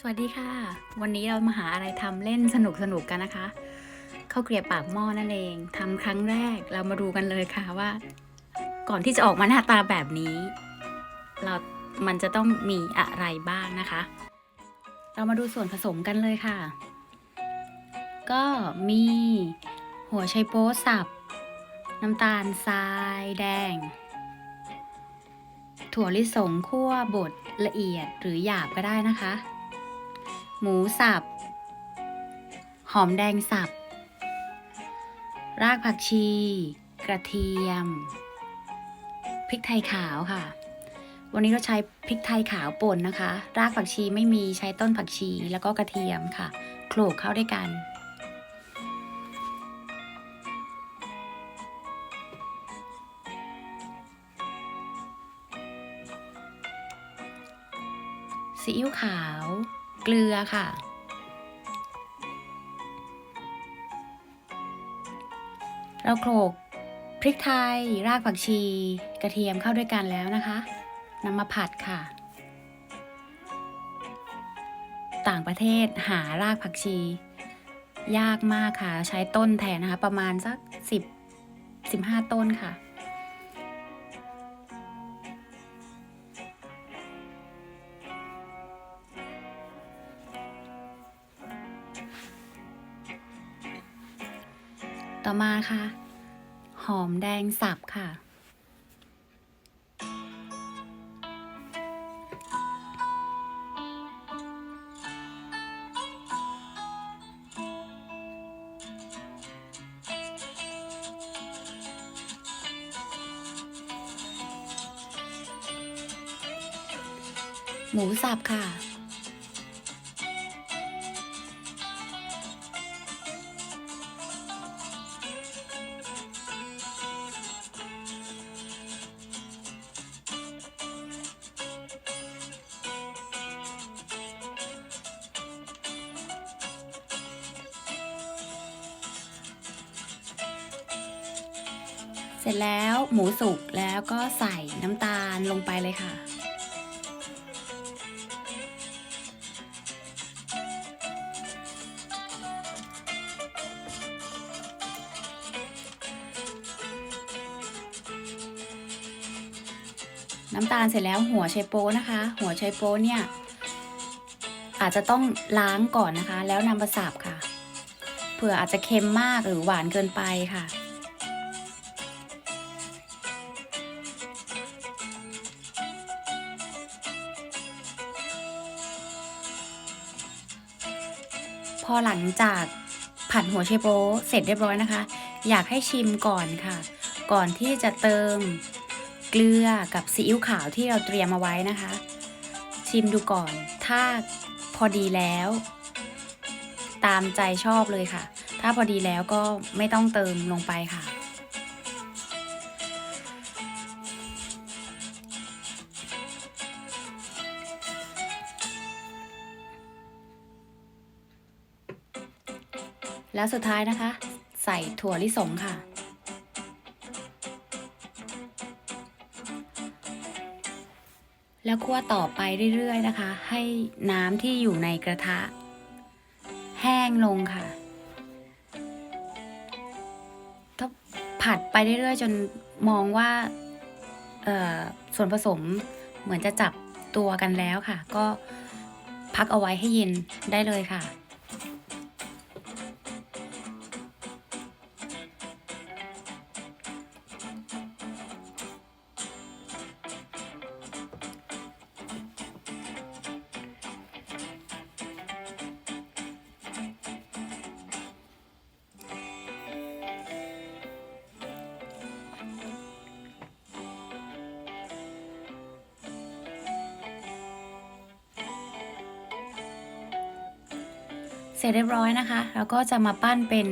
สวัสดีค่ะ วันนี้เรามาหาอะไรทำเล่นสนุกสนุกๆกันนะคะข้าวเกรียบปากหม้อนั่นเองทำครั้งแรกเรามาดูกันเลยค่ะว่า ก่อนที่จะออกมาหน้าตาแบบนี้ เรา มันจะต้องมีอะไรบ้างนะคะ เรามาดูส่วนผสมกันเลยค่ะ ก็มีหัวไชโป๊สับ น้ำตาลทรายแดง ถั่วลิสงคั่วบดละเอียดหรือหยาบก็ได้นะคะ หมูสับ หอมแดงสับ รากผักชี กระเทียม พริกไทยขาวค่ะ วันนี้เราใช้พริกไทยขาวป่นนะคะ รากผักชีไม่มีใช้ต้นผักชีแล้วก็กระเทียมค่ะ โขลกเข้าด้วยกันซีอิ๊วขาว เกลือค่ะ เราโขลกพริกไทย รากผักชี กระเทียมเข้าด้วยกันแล้วนะคะนำมาผัดค่ะ ต่างประเทศหารากผักชี ยากมากค่ะ ใช้ต้นแทนนะคะ ประมาณสักสิบสิบห้าต้นค่ะ ต่อมาค่ะ หอมแดงสับค่ะ หมูสับค่ะ เสร็จแล้วหมูสุกแล้วก็ใส่น้ำตาลลงไปเลยค่ะ น้ำตาลเสร็จแล้วหัวไชโป๊นะคะ หัวไชโป๊เนี่ยอาจจะต้องล้างก่อนนะคะ แล้วนำมาสับค่ะเผื่ออาจจะเค็มมากหรือหวานเกินไปค่ะ อหลังจากผัดหัวไชโป๊เสร็จเรียบร้อยนะคะ อยากให้ชิมก่อนค่ะ ก่อนที่จะเติมเกลือกับซีอิ๊วขาวที่เราเตรียมมาไว้นะคะ ชิมดูก่อน ถ้าพอดีแล้ว ตามใจชอบเลยค่ะ ถ้าพอดีแล้วก็ไม่ต้องเติมลงไปค่ะ แล้วสุดท้ายนะคะ ใส่ถั่วลิสงค่ะ แล้วคั่วต่อไปเรื่อยๆนะคะ ให้น้ำที่อยู่ในกระทะ แห้งลงค่ะถ้าผัดไปเรื่อยๆ จนมองว่าส่วนผสมเหมือนจะจับตัวกันแล้วค่ะ ก็พักเอาไว้ให้เย็นได้เลยค่ะ เสร็จเรียบร้อยนะคะแล้วก็จะมาปั้นเป็น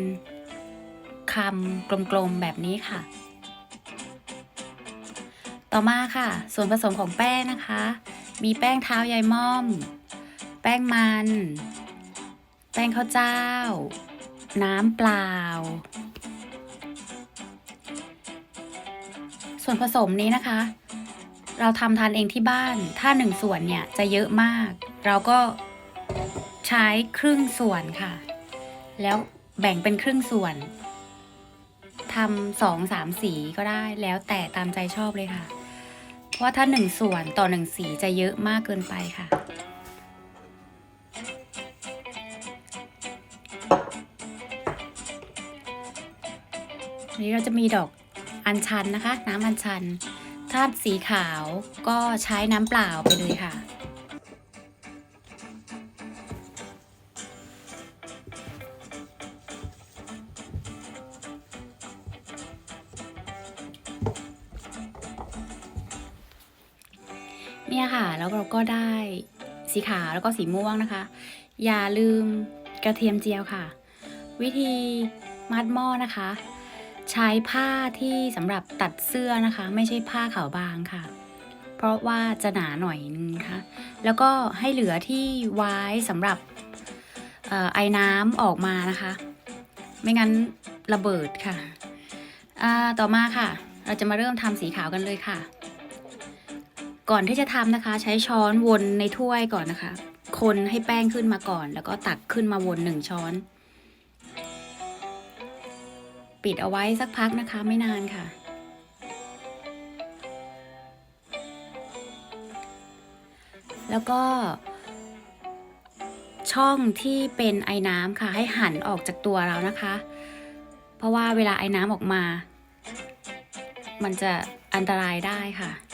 คำกลมๆแบบนี้ค่ะ ต่อมาค่ะ ส่วนผสมของแป้งนะคะ มีแป้งเท้ายายม่อม แป้งมัน แป้งข้าวเจ้า น้ำเปล่า ส่วนผสมนี้นะคะ เราทำทานเองที่บ้าน ถ้าหนึ่งส่วนเนี่ยจะเยอะมาก เราก็ ใช้ครึ่งส่วนค่ะ แล้วแบ่งเป็นครึ่งส่วนทำสองสามสีก็ได้แล้วแต่ตามใจชอบเลยค่ะ เพราะถ้าหนึ่งส่วนต่อหนึ่งสีจะเยอะมากเกินไปค่ะอันนี้เราจะมีดอกอัญชันนะคะ น้ำอัญชัน ถ้าสีขาวก็ใช้น้ำเปล่าไปเลยค่ะ เนี่ยค่ะ แล้วเราก็ได้สีขาวแล้วก็สีม่วงนะคะ อย่าลืมกระเทียมเจียวค่ะ วิธีมัดหม้อนะคะ ใช้ผ้าที่สำหรับตัดเสื้อนะคะ ไม่ใช่ผ้าขาวบางค่ะ เพราะว่าจะหนาหน่อยนึงนะคะแล้วก็ให้เหลือที่ไว้สำหรับออไอ้น้ำออกมานะคะ ไม่งั้นระเบิดค่ะ ต่อมาค่ะ เราจะมาเริ่มทำสีขาวกันเลยค่ะ ก่อนที่จะทำนะคะ ใช้ช้อนวนในถ้วยก่อนนะคะ คนให้แป้งขึ้นมาก่อน แล้วก็ตักขึ้นมาวนหนึ่งช้อน ปิดเอาไว้สักพักนะคะไม่นานค่ะ แล้วก็ ช่องที่เป็นไอ้น้ำค่ะ ให้หันออกจากตัวเรานะคะ เพราะว่าเวลาไอ้น้ำออกมา มันจะอันตรายได้ค่ะ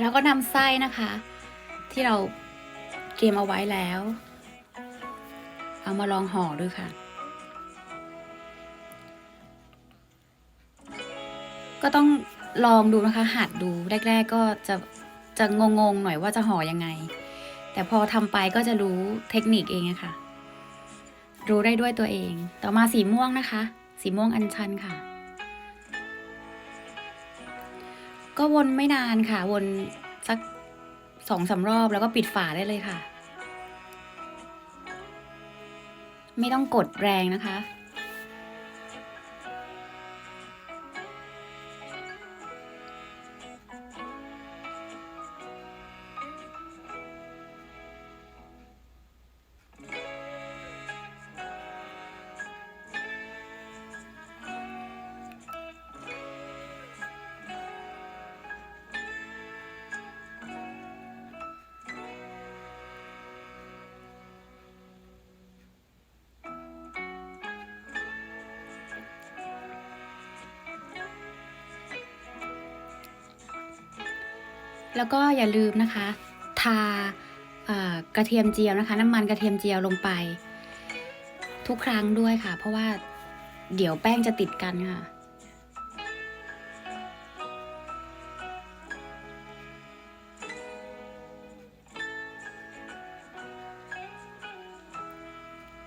แล้วก็นำไส้นะคะ ที่เราเตรียมเอาไว้แล้ว เอามาลองห่อดูค่ะ ก็ต้องลองดูนะคะ หัดดูแรก ๆ ก็จะจะงงๆหน่อยว่าจะห่อยังไง แต่พอทำไปก็จะรู้เทคนิคเองอะค่ะรู้ได้ด้วยตัวเอง ต่อมาสีม่วงนะคะ สีม่วงอัญชันค่ะ ก็วนไม่นานค่ะ วนสักสองสารอบแล้วก็ปิดฝาได้เลยค่ะ ไม่ต้องกดแรงนะคะ แล้วก็อย่าลืมนะคะ ทากระเทียมเจียวนะคะ น้ำมันกระเทียมเจียวลงไป ทุกครั้งด้วยค่ะ เพราะว่าเดี๋ยวแป้งจะติดกันค่ะ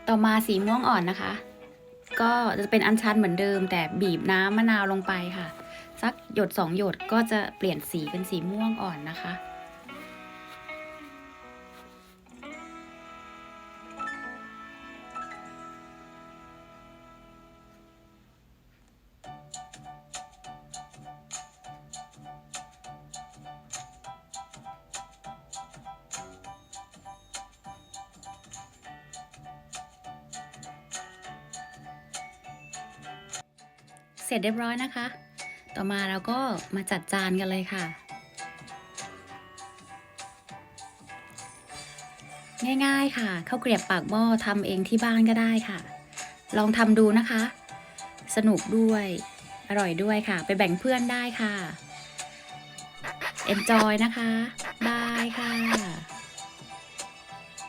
ต่อมาสีม่วงอ่อนนะคะ ก็จะเป็นอัญชันเหมือนเดิม แต่บีบน้ำมะนาวลงไปค่ะ สักหยดสองหยดก็จะเปลี่ยนสีเป็นสีม่วงอ่อนนะคะ เสร็จเรียบร้อยนะคะ ต่อมาเราก็มาจัดจานกันเลยค่ะ ง่ายๆค่ะข้าวเกรียบปากหม้อทำเองที่บ้านก็ได้ค่ะ ลองทำดูนะคะ สนุกด้วย อร่อยด้วยค่ะ ไปแบ่งเพื่อนได้ค่ะ enjoy นะคะบายค่ะ